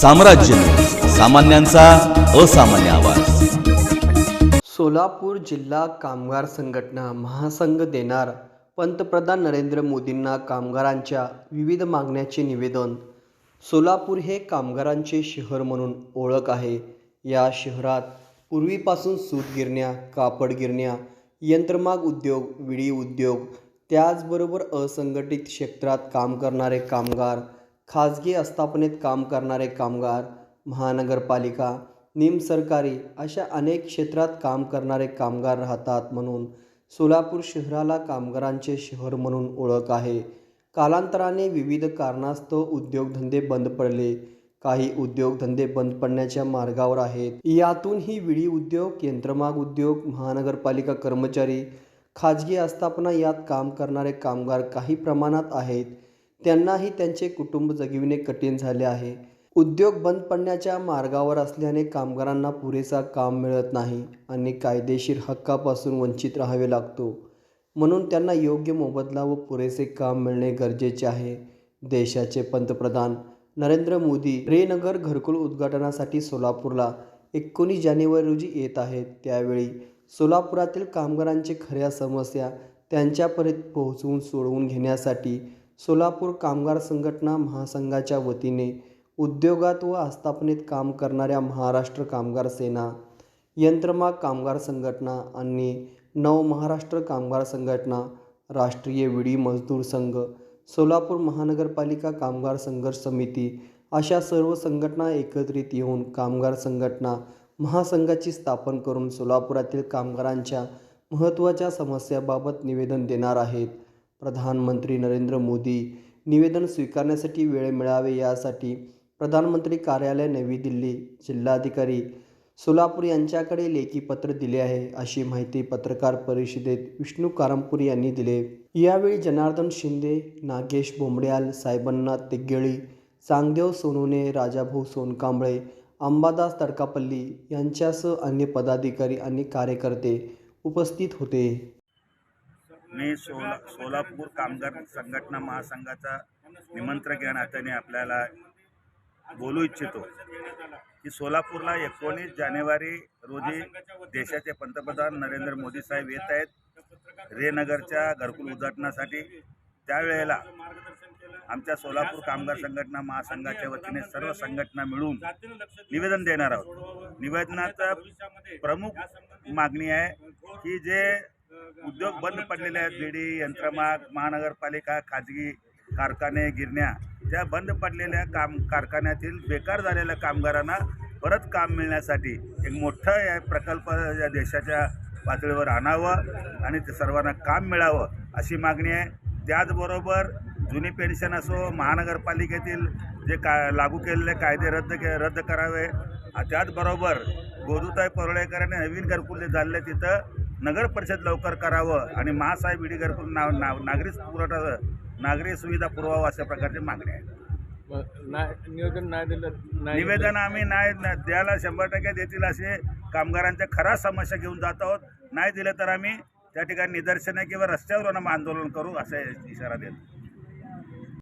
साम्राज्य सामान्यांचा असामान्य आवाज. सोलापूर जिल्हा कामगार संघटना महासंघ देणार पंतप्रधान नरेंद्र मोदींना कामगारांच्या विविध मागण्याचे निवेदन. सोलापूर हे कामगारांचे शहर म्हणून ओळख आहे. या शहरात पूर्वीपासून सूत गिरण्या कापड गिरण्या यंत्रमाग उद्योग विडी उद्योग त्याचबरोबर असंघटित क्षेत्रात काम करणारे कामगार खाजगी आस्थापनेत काम करणारे कामगार महानगरपालिका निमसरकारी अशा अनेक क्षेत्रात काम करणारे कामगार राहतात म्हणून सोलापूर शहराला कामगारांचे शहर म्हणून ओळख आहे. कालांतराने विविध कारणास्तव उद्योगधंदे बंद पडले. काही उद्योगधंदे बंद पडण्याच्या मार्गावर आहेत. यातूनही विडी उद्योग यंत्रमाग उद्योग महानगरपालिका कर्मचारी खाजगी आस्थापना यात काम करणारे कामगार काही प्रमाणात आहेत. त्यांनाही त्यांचे कुटुंब जगविणे कठीण झाले आहे. उद्योग बंद पडण्याच्या मार्गावर असल्याने कामगारांना पुरेसा काम मिळत नाही आणि कायदेशीर हक्कापासून वंचित राहावे लागतो. म्हणून त्यांना योग्य मोबदला व पुरेसे काम मिळणे गरजेचे आहे. देशाचे पंतप्रधान नरेंद्र मोदी रेनगर घरकुल उद्घाटनासाठी सोलापूरला एकोणीस जानेवारी रोजी येत आहेत. त्यावेळी सोलापुरातील कामगारांचे खऱ्या समस्या त्यांच्यापर्यंत पोहोचवून सोडवून घेण्यासाठी सोलापूर कामगार संघटना महासंघाच्या वतीने उद्योगात व आस्थापनेत काम करणाऱ्या महाराष्ट्र कामगार सेना यंत्रमाग कामगार संघटना आणि नव महाराष्ट्र कामगार संघटना राष्ट्रीय विडी मजदूर संघ सोलापूर महानगरपालिका कामगार संघर्ष समिती अशा सर्व संघटना एकत्रित येऊन कामगार संघटना महासंघाची स्थापन करून सोलापुरातील कामगारांच्या महत्त्वाच्या समस्याबाबत निवेदन देणार आहेत. प्रधानमंत्री नरेंद्र मोदी निवेदन स्वीकारण्यासाठी वेळ मिळावे यासाठी प्रधानमंत्री कार्यालय नवी दिल्ली जिल्हाधिकारी सोलापूर यांच्याकडे लेखी पत्र दिले आहे अशी माहिती पत्रकार परिषदेत विष्णू कारंपूर यांनी दिले यावेळी जनार्दन शिंदे नागेश बोंबड्याल साहेबन्नाथ तिग्गेळी चांगदेव सोनूने राजाभाऊ सोनकांबळे अंबादास तडकापल्ली यांच्यासह अन्य पदाधिकारी आणि कार्यकर्ते उपस्थित होते. मी सोला सोलापूर कामगार संघटना महासंघाचा निमंत्रक या नात्याने आपल्याला बोलू इच्छितो की सोलापूरला एकोणीस जानेवारी रोजी देशाचे पंतप्रधान नरेंद्र मोदी साहेब येत आहेत रेनगरच्या घरकुल उद्घाटनासाठी. त्यावेळेला आमच्या सोलापूर कामगार संघटना महासंघाच्या वतीने सर्व संघटना मिळून निवेदन देणार आहोत. निवेदनाचा प्रमुख मागणी आहे की जे उद्योग बंद पडलेले आहेत बीडी यंत्रमाग महानगरपालिका खाजगी कारखाने गिरण्या. त्या बंद पडलेल्या काम कारखान्यातील बेकार झालेल्या कामगारांना परत काम मिळण्यासाठी एक मोठं या प्रकल्प या देशाच्या पातळीवर आणावं आणि ते सर्वांना काम मिळावं अशी मागणी आहे. त्याचबरोबर जुनी पेन्शन असो महानगरपालिकेतील जे का लागू केलेले कायदे रद्द के रद्द करावे. त्याचबरोबर गोदूताई आणि नवीन घरकुले झाले तिथं नगर परिषद लवकर करावं आणि महासाहेब घरकुल नाव नाव नागरी पुरवठा नागरी सुविधा पुरवावं अशा प्रकारची मागणी आहे. निवेदन नाही दिलं नाही निवेदन आम्ही नाही द्यायला शंभर टक्के देतील असे कामगारांच्या खरा समस्या घेऊन जात आहोत. नाही दिले तर आम्ही त्या ठिकाणी निदर्शने किंवा रस्त्यावर आंदोलन करू असा इशारा देतो.